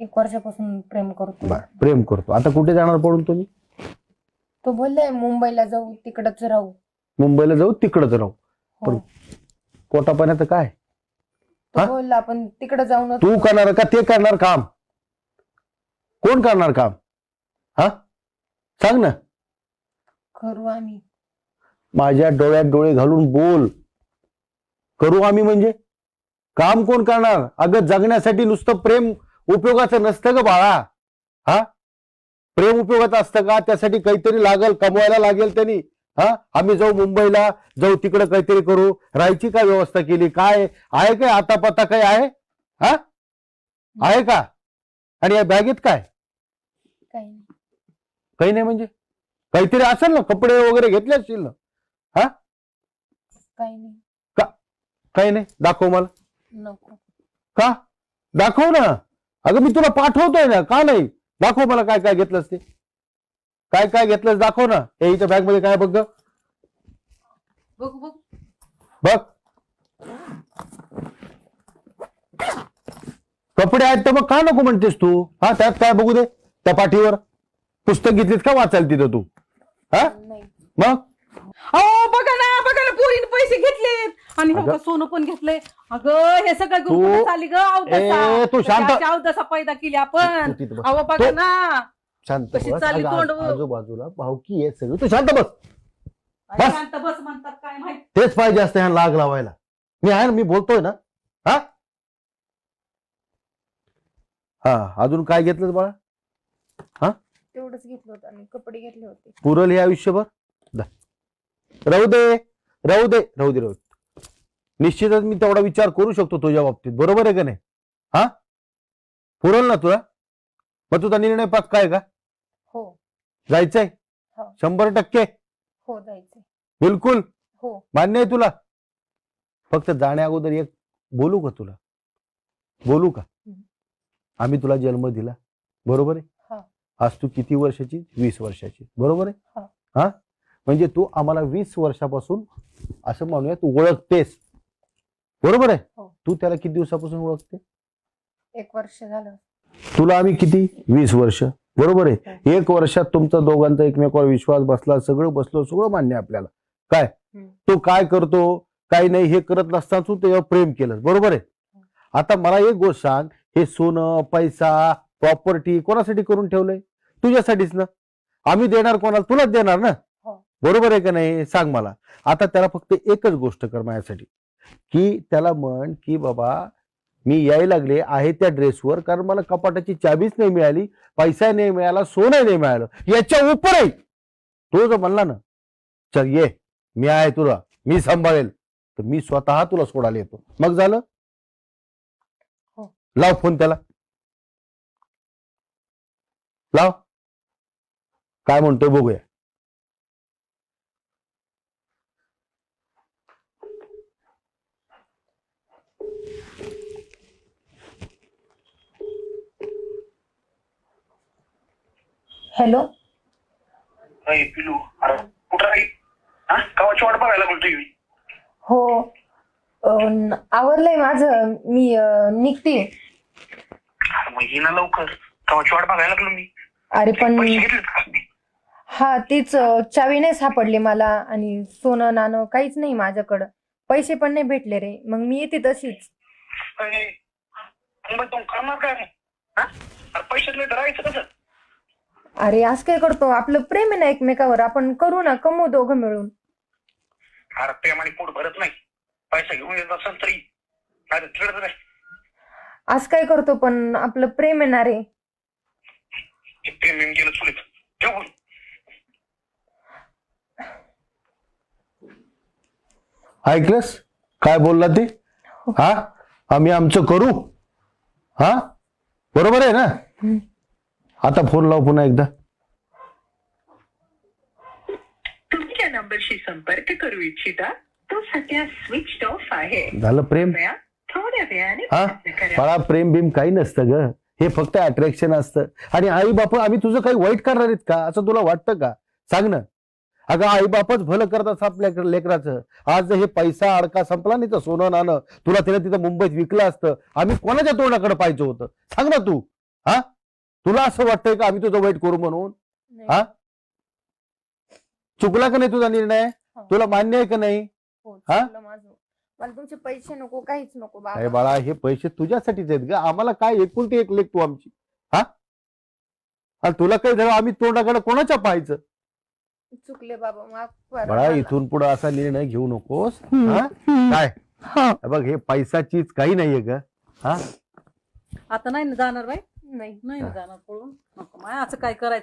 एक वर्षापासून प्रेम करतो. बर प्रेम करतो. आता कुठे जाणार पडून तुम्ही? तो बोललाय मुंबईला जाऊ तिकडच राहू. मुंबईला जाऊ तिकडच राहू. हो. पण पाण्याचं काय? तो हा? बोलला आपण तिकडे जाऊन तू करणार का ते करणार काम? कोण करणार काम? हा? सांग ना. करू आम्ही. माझ्या डोळ्यात डोळे घालून बोल. करू आम्ही म्हणजे? काम कोण करणार? अगं जगण्यासाठी नुसतं प्रेम उपयोगाचं नसतं ग बाळा. हा? प्रेम उपयोगाचं असतं का? त्यासाठी काहीतरी लागल कमवायला लागेल त्यांनी. हा? आम्ही जाऊ मुंबईला जाऊ तिकडे काहीतरी करू. राहायची काय व्यवस्था केली? काय? आहे काय आता पत्ता काय आहे? हा? आहे का? आणि या बॅगेत काय? काही नाही. काही नाही म्हणजे? काहीतरी असेल ना? कपडे वगैरे घेतले असतील ना? काही नाही. काही नाही? दाखव मला. नको. का? दाखव ना. अगं मी तुला पाठवतोय ना. का नाही? दाखव मला काय काय घेतलंस ते. काय काय घेतलंस दाखव ना. हे इथं बॅगमध्ये काय बघ. बघू कपडे आहेत तर मग का नको म्हणतेस तू? हा त्यात काय बघू दे. त्या पाठीवर. पुस्तक घेतलीस का वाचायला तिथं तू? हा? मग? अहो बघा ना बघा ना पोरीने पैसे घेतलेत. आणि अगं. हो का सोनं पण घेतलंय. अगं हे सगळं तू- घेऊन चाली ग ए, तू शांत- अवदसा पैदा केली आपण. तू तिथं बस. अहो बघा तो- ना. शांत कशी बस. चालली तोंड? आज- आजूबाजूला भावकी आहे सगळं. तू शांत बस. अरे बस. शांत बस म्हणतात काय माहिती? तेच पाहिजे असतं ह्या लाग लावायला. मी आहे ना मी बोलतोय ना. हा? हा अजून काय घेतलं बाळा? तेवढंच घेतलं होतं आणि कपडे घेतले होते. पुरल हे आयुष्यभर? दा. राहू दे राहू दे राहू दे राहू निश्चितच मी तेवढा विचार करू शकतो तुझ्या बाबतीत. बरोबर आहे का नाही? हा? पुरल ना तुला? मग तुझा निर्णय पक्का आहे का? हो. जायचंय? हो. शंभर टक्के? हो जायचंय. बिलकुल? हो. मान्य आहे तुला? फक्त जाण्या अगोदर एक बोलू का तुला? बोलू का? हम्म. आम्ही तुला जन्म दिला. बरोबर आहे? हा. आज तू किती वर्षाची? वीस वर्षाची. बरोबर आहे? हा. हा? म्हणजे तू आम्हाला वीस वर्षापासून असं म्हणूया तू ओळखतेस. बरोबर आहे? हो. तू त्याला किती दिवसापासून ओळखते? एक वर्ष झालं. तुला आम्ही किती? वीस वर्ष. बरोबर आहे? एक वर्षात तुमचा दोघांचा एकमेकावर विश्वास बसला सगळं बसलो सगळं मान्य आहे आपल्याला. काय? हम्म. तो काय करतो? काय नाही हे करत नसताना तू त्याच्यावर प्रेम केलं बरोबर आहे? आता मला एक गोष्ट सांग हे सोनं पैसा प्रॉपर्टी कोणासाठी करून ठेवलंय? तुझ्यासाठीच ना? आम्ही देणार कोणाला? तुलाच देणार ना? हो. बरोबर आहे का नाही सांग मला. आता त्याला फक्त एकच गोष्ट कर माझ्यासाठी. की त्याला म्हण की बाबा मी यायला लागले आहे त्या ड्रेसवर कारण मला कपाटाची चाबीच नाही मिळाली पैसा नाही मिळाला सोनं नाही मिळालं याच्या उपर आहे. तो जर म्हणला ना चल ये मी आहे तुला मी सांभाळेल. तर मी स्वतः तुला सोडायला येतो. मग झालं? हो. लाव फोन त्याला. लाव. काय म्हणतोय बघूया. हॅलो? अय पिलू अरे कुठं आहे हा? गावाची वाट बघायला बोलतोय मी. हो. अं, आवरलंय माझं. मी अं, निघते. अरे मग ये ना लवकर. गावाची वाट बघायला लागलो मी. अरे पण पैसे घेतलेत का मी हा तीच अं, चावी नाही सापडली मला आणि सोनं नाणं काहीच नाही माझ्याकडं. पैसे पण नाही भेटले रे. मग मी येते तशीच. अय, करणार काय मग हा? अरे पैशातले डरायचं कसं? अरे आज काय करतो? आपलं प्रेम आहे ना एकमेकावर. आपण करू ना कमवू दोघं मिळून. अरे प्रेमाने पोट भरत नाही. पैसा घेऊन येत असेल तरी. नाही. आज काय करतो पण? आपलं प्रेम आहे ना रे. ते प्रेम बिम गेलं चुलीत. ऐकलंस काय बोलला ते? हा? आम्ही आमचं करू? हा? बरोबर आहे ना. आता फोन लाव पुन्हा एकदा. तुम्ही ज्या नंबरशी संपर्क करू इच्छिता. तो सध्या स्विच ऑफ आहे. झालं प्रेम? कृपया थोड्या वेळाने हा? प्रयत्न करा. बाळा प्रेम बिम काही नसतं ग. हे फक्त अट्रॅक्शन असतं. आणि आई बाप आम्ही तुझं काही वाईट करणार आहेत का? असं तुला वाटतं का? सांग ना. अगं आई बापच भलं करतात आपल्या लेकराचं. आज जर हे पैसा अडका संपला नाही तर सोनं नाणं. तुला तिला तिथं मुंबईत विकलं असतं. आम्ही कोणाच्या तोंडाकडे पाहिजे होतं? सांग ना तू. हा? तुला असं वाटतंय का आम्ही तुझं वाईट करू म्हणून. हा? चुकला का नाही तुझा निर्णय? हो. तुला मान्य आहे का नाही? हो, हा? मला तुमचे पैसे नको काहीच नको अरे बाबा बाळा हे पैसे तुझ्यासाठीच आहेत ग. आम्हाला काय एकुलती एक लेख तू आमची. हा? आणि तुला काही झालं आम्ही तोंडाकडे कोणाच्या पाहायचं? चुकले बाबा माफ बाळा. इथून पुढे असा निर्णय घेऊ नकोस. हा? काय? हे. बघ हे पैसा चीज काही नाहीये ग. आता नाही ना जाणार बाई? नाही. नाही जाणार पळून. नको माय असं काय करायचं?